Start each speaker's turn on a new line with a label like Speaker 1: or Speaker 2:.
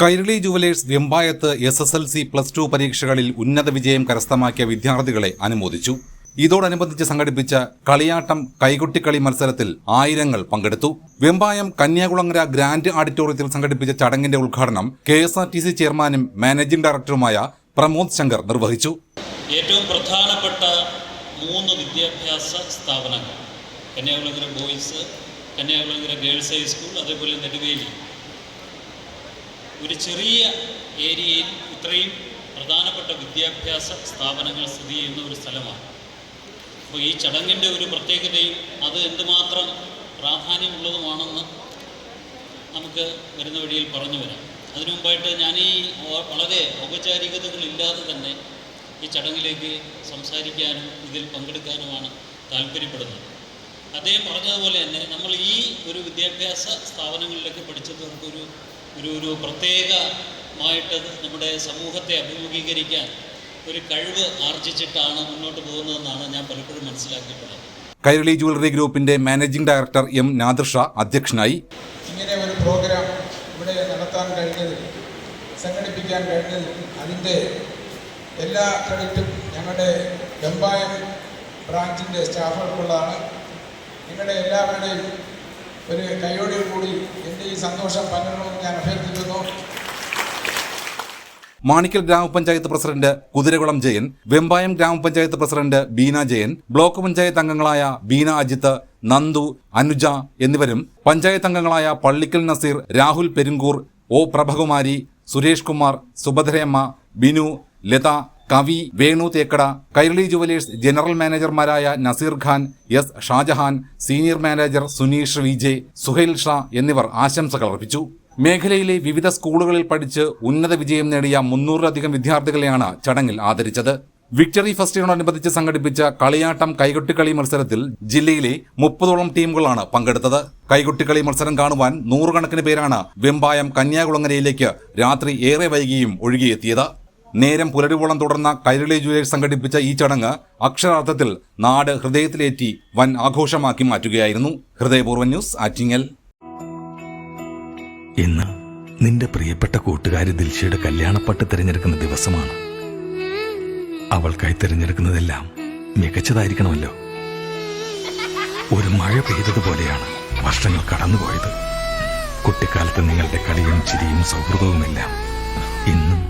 Speaker 1: Kairali jewellers വെമ്പായത്ത് S S L C plus two പരീക്ഷകളിൽ ഉന്നത വിജയം കരസ്ഥമാക്കിയ വിദ്യാർത്ഥികളെ അനുമോദിച്ചു. ഇതോടനുബന്ധിച്ച് സംഘടിപ്പിച്ച കളിയാട്ടം കൈകൊട്ടിക്കളി മത്സരത്തിൽ ആയിരങ്ങൾ പങ്കെടുത്തു. വെമ്പായം കന്യാകുളങ്ങര ഗ്രാൻഡ് ഓഡിറ്റോറിയത്തിൽ സംഘടിപ്പിച്ച ചടങ്ങിന്റെ ഉദ്ഘാടനം K S R T C ചെയർമാനും മാനേജിംഗ് ഡയറക്ടറുമായ പ്രമോദ് ശങ്കർ നിർവഹിച്ചു.
Speaker 2: ഏറ്റവും പ്രധാനപ്പെട്ട മൂന്ന് വിദ്യാഭ്യാസ സ്ഥാപനങ്ങൾ Kanyakulangara boys Kanyakulangara girls high school അതേപോലെ നെടുവേലി. ഒരു ചെറിയ ഏരിയയിൽ ഇത്രയും പ്രധാനപ്പെട്ട വിദ്യാഭ്യാസ സ്ഥാപനങ്ങൾ സ്ഥിതി ചെയ്യുന്ന ഒരു സ്ഥലമാണ്. അപ്പോൾ ഈ ചടങ്ങിന്റെ ഒരു പ്രത്യേകതയും അത് എന്തുമാത്രം പ്രാധാന്യമുള്ളതുമാണെന്ന് നമുക്ക് വരുന്ന വഴിയിൽ പറഞ്ഞു വരാം. അതിനു മുമ്പായിട്ട് ഞാൻ ഈ വളരെ ഔപചാരികതകളില്ലാതെ തന്നെ ഈ ചടങ്ങിലേക്ക് സംസാരിക്കാനും ഇതിൽ പങ്കെടുക്കാനുമാണ് താല്പര്യപ്പെടുന്നത്. അദ്ദേഹം പറഞ്ഞതുപോലെ തന്നെ നമ്മൾ ഈ ഒരു വിദ്യാഭ്യാസ സ്ഥാപനങ്ങളിലൊക്കെ പഠിച്ചവർക്കൊരു ഒരു ഒരു പ്രത്യേകമായിട്ട് നമ്മുടെ സമൂഹത്തെ അഭിമുഖീകരിക്കാൻ ഒരു കഴിവ് ആർജിച്ചിട്ടാണ് മുന്നോട്ട് പോകുന്നതെന്നാണ് ഞാൻ പലപ്പോഴും മനസ്സിലാക്കിയിട്ടുള്ളത്.
Speaker 1: കൈരളി ജുവലറി ഗ്രൂപ്പിന്റെ മാനേജിംഗ് ഡയറക്ടർ എം നാദർഷ അധ്യക്ഷനായി.
Speaker 3: ഇങ്ങനെ ഒരു പ്രോഗ്രാം ഇവിടെ നടത്താൻ കഴിഞ്ഞതിൽ സംഘടിപ്പിക്കാൻ കഴിഞ്ഞതിൽ അതിന്റെ എല്ലാ ക്രെഡിറ്റും ഞങ്ങളുടെ വെമ്പായം ബ്രാഞ്ചിന്റെ സ്റ്റാഫുകൾക്കുള്ളതാണ്. നിങ്ങളുടെ എല്ലാവരുടെയും ഒരു കൈയോടെ കൂടി എന്റെ ഈ സന്തോഷം പങ്കിടണമെന്ന് ഞാൻ അഭ്യർത്ഥിക്കുന്നു.
Speaker 1: മാണിക്കൽ ഗ്രാമപഞ്ചായത്ത് പ്രസിഡന്റ് കുതിരകുളം ജയൻ വെമ്പായം ഗ്രാമപഞ്ചായത്ത് പ്രസിഡന്റ് ബീന ജയൻ ബ്ലോക്ക് പഞ്ചായത്ത് അംഗങ്ങളായ ബീന അജിത്ത് നന്ദു അനുജ എന്നിവരും പഞ്ചായത്ത് അംഗങ്ങളായ പള്ളിക്കൽ നസീർ രാഹുൽ പെരുങ്കൂർ ഒ പ്രഭകുമാരി സുരേഷ് കുമാർ സുഭദ്രയമ്മ ബിനു ലത കവി Venu Thekkada Kairali jewellers general മാനേജർമാരായ Naseer Khan S Shajahan senior manager Suneesh Vijay Suhail Shah എന്നിവർ ആശംസകൾ അർപ്പിച്ചു. മേഖലയിലെ വിവിധ സ്കൂളുകളിൽ പഠിച്ച് ഉന്നത വിജയം നേടിയ മുന്നൂറിലധികം വിദ്യാർത്ഥികളെയാണ് ചടങ്ങിൽ ആദരിച്ചത്. വിക്ടറി ഫെസ്റ്റിനോടനുബന്ധിച്ച് സംഘടിപ്പിച്ച കളിയാട്ടം കൈകൊട്ടിക്കളി മത്സരത്തിൽ ജില്ലയിലെ മുപ്പതോളം ടീമുകളാണ് പങ്കെടുത്തത്. കൈകൊട്ടിക്കളി മത്സരം കാണുവാൻ നൂറുകണക്കിന് പേരാണ് വെമ്പായം കന്യാകുളങ്ങരയിലേക്ക് രാത്രി ഏറെ വൈകിയും ഒഴുകിയെത്തിയത്. നേരം പുലരുവോളം തുടർന്ന കൈരളി ജുവലേഴ്സ് സംഘടിപ്പിച്ച ഈ ചടങ്ങ് അക്ഷരാർത്ഥത്തിൽ നാട് ഹൃദയത്തിലേറ്റി വൻ ആഘോഷമാക്കി മാറ്റുകയായിരുന്നു. ഹൃദയപൂർവ ന്യൂസ് ആറ്റിങ്ങൽ.
Speaker 4: ഇന്ന് നിന്റെ പ്രിയപ്പെട്ട കൂട്ടുകാരി ദിൽഷയുടെ കല്യാണപ്പട്ട് തിരഞ്ഞെടുക്കുന്ന ദിവസമാണ്. അവൾക്കായി തിരഞ്ഞെടുക്കുന്നതെല്ലാം മികച്ചതായിരിക്കണമല്ലോ. ഒരു മഴ പെയ്തതുപോലെയാണ് വർഷങ്ങൾ കടന്നുപോയത്. കുട്ടിക്കാലത്ത് നിങ്ങളുടെ കളിയും ചിരിയും സൗഹൃദവുമെല്ലാം ഇന്നും